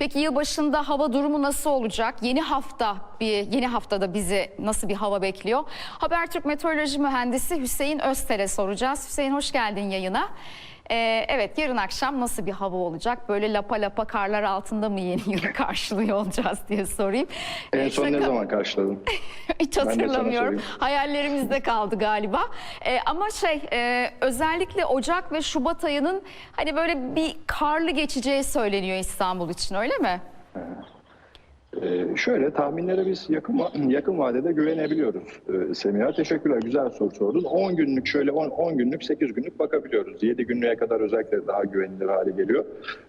Peki yılbaşında hava durumu nasıl olacak? Yeni hafta bir yeni haftada bizi nasıl bir hava bekliyor? Habertürk Meteoroloji Mühendisi Hüseyin Öztel'e soracağız. Hüseyin hoş geldin yayına. Ee, evet yarın akşam nasıl bir hava olacak? Böyle lapa lapa karlar altında mı yeni yılı karşılıyor olacağız diye sorayım. En Ee, son ne şaka- zaman karşıladın? Hiç hatırlamıyorum. Hayallerimizde kaldı galiba. Ee, ama şey e, özellikle Ocak ve Şubat ayının hani böyle bir karlı geçeceği söyleniyor İstanbul için öyle mi? Ee, şöyle tahminlere biz yakın yakın vadede güvenebiliyoruz. Ee, Semiha teşekkürler güzel soru sordun. 10 günlük şöyle 10, 10 günlük 8 günlük bakabiliyoruz. 7 günlüğe kadar özellikle daha güvenilir hale geliyor.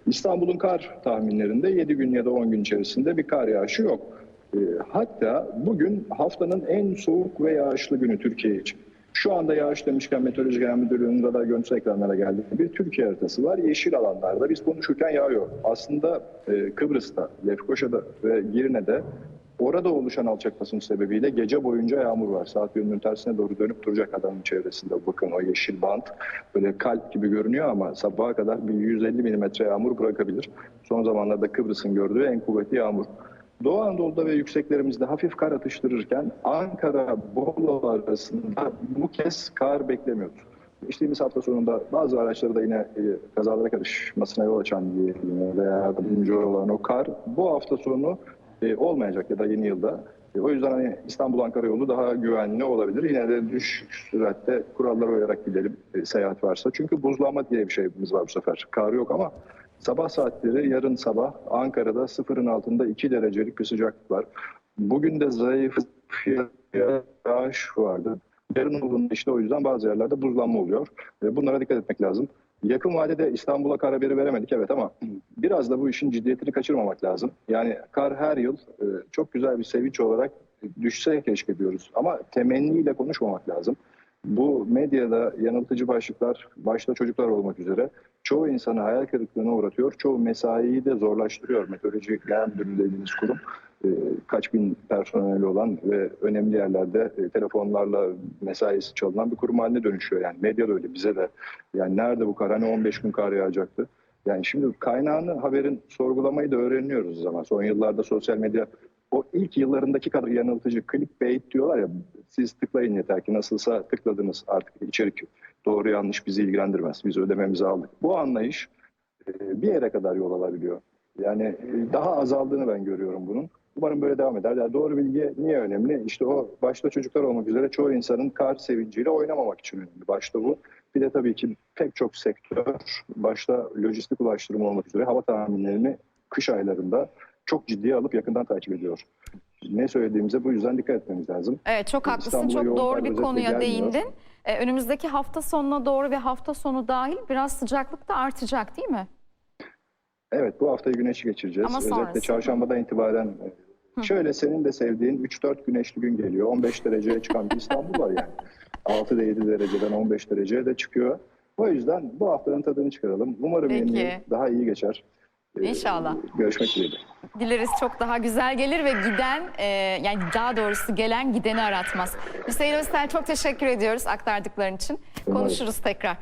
İstanbul'un kar tahminlerinde 7 gün ya da 10 gün içerisinde bir kar yağışı yok. Ee, hatta bugün haftanın en soğuk ve yağışlı günü Türkiye için. Şu anda yağış demişken Meteoroloji Genel Müdürlüğü'nün radar görüntüsü ekranlara geldi. Bir Türkiye haritası var. Yeşil alanlarda biz konuşurken yağıyor. Aslında e, Kıbrıs'ta, Lefkoşa'da ve Girne'de orada oluşan alçak basınç sebebiyle gece boyunca yağmur var. Saat yönünün tersine doğru dönüp duracak adamın çevresinde. Bakın o yeşil bant böyle kalp gibi görünüyor ama sabaha kadar bir 150 milimetre yağmur bırakabilir. Son zamanlarda Kıbrıs'ın gördüğü en kuvvetli yağmur. Doğu Anadolu'da ve yükseklerimizde hafif kar atıştırırken Ankara, Bolu arasında bu kez kar beklemiyoruz. Geçtiğimiz hafta sonunda bazı araçları da yine e, kazalara karışmasına yol açan diyelim veya yardımcı olan o kar bu hafta sonu e, olmayacak ya da yeni yılda. E, o yüzden hani İstanbul-Ankara yolu daha güvenli olabilir. Yine de düşük süratte kurallara uyarak gidelim seyahat varsa. Çünkü buzlanma diye bir şeyimiz var bu sefer. Kar yok ama Sabah saatleri yarın sabah Ankara'da sıfırın altında 2 derecelik bir sıcaklık var. Bugün de zayıf yağış vardı. Yarın olduğunda işte o yüzden bazı yerlerde buzlanma oluyor. Bunlara dikkat etmek lazım. Yakın vadede İstanbul'a kar haberi veremedik evet ama biraz da bu işin ciddiyetini kaçırmamak lazım. Yani kar her yıl e, çok güzel bir sevinç olarak düşse keşke diyoruz. Ama temenniyle konuşmamak lazım. Bu medyada yanıltıcı başlıklar, başta çocuklar olmak üzere çoğu insanı hayal kırıklığına uğratıyor. Çoğu mesaiyi de zorlaştırıyor. Meteoroloji Genel Müdürlüğü dediğimiz kurum e, kaç bin personeli olan ve önemli yerlerde e, telefonlarla mesaisi çalınan bir kurum haline dönüşüyor. Yani medya da öyle bize de. Yani nerede bu kar? Hani 15 gün kar yağacaktı. Yani şimdi kaynağını haberin sorgulamayı da öğreniyoruz ama son yıllarda sosyal medya o ilk yıllarındaki kadar yanıltıcı clickbait diyorlar ya siz tıklayın yeter ki nasılsa tıkladınız artık içerik doğru yanlış bizi ilgilendirmez. Biz ödememizi aldık. Bu anlayış e, bir yere kadar yol alabiliyor. Yani e, daha azaldığını ben görüyorum bunun. Umarım böyle devam eder. Yani doğru bilgi niye önemli? İşte o başta çocuklar olmak üzere çoğu insanın kar sevinciyle oynamamak için önemli. Başta bu. Bir de tabii ki pek çok sektör, başta lojistik ulaştırma olmak üzere hava tahminlerini kış aylarında çok ciddiye alıp yakından takip ediyor. Ne söylediğimize bu yüzden dikkat etmemiz lazım. Evet çok haklısın. Çok doğru bir konuya değindin. Ee, önümüzdeki hafta sonuna doğru ve hafta sonu dahil biraz sıcaklık da artacak değil mi? Evet bu hafta güneşi geçireceğiz. Ama Özellikle çarşambadan itibaren e, şöyle senin de sevdiğin 3-4 güneşli gün geliyor. 15 dereceye çıkan bir İstanbul var yani. 6 da 7 dereceden 15 dereceye de çıkıyor. O yüzden bu haftanın tadını çıkaralım. Umarım yeni Peki. yıl daha iyi geçer. Ee, İnşallah. Görüşmek dileğiyle. Dileriz çok daha güzel gelir ve giden e, yani daha doğrusu gelen gideni aratmaz. Hüseyin Öztel çok teşekkür ediyoruz aktardıkların için. Konuşuruz tekrar.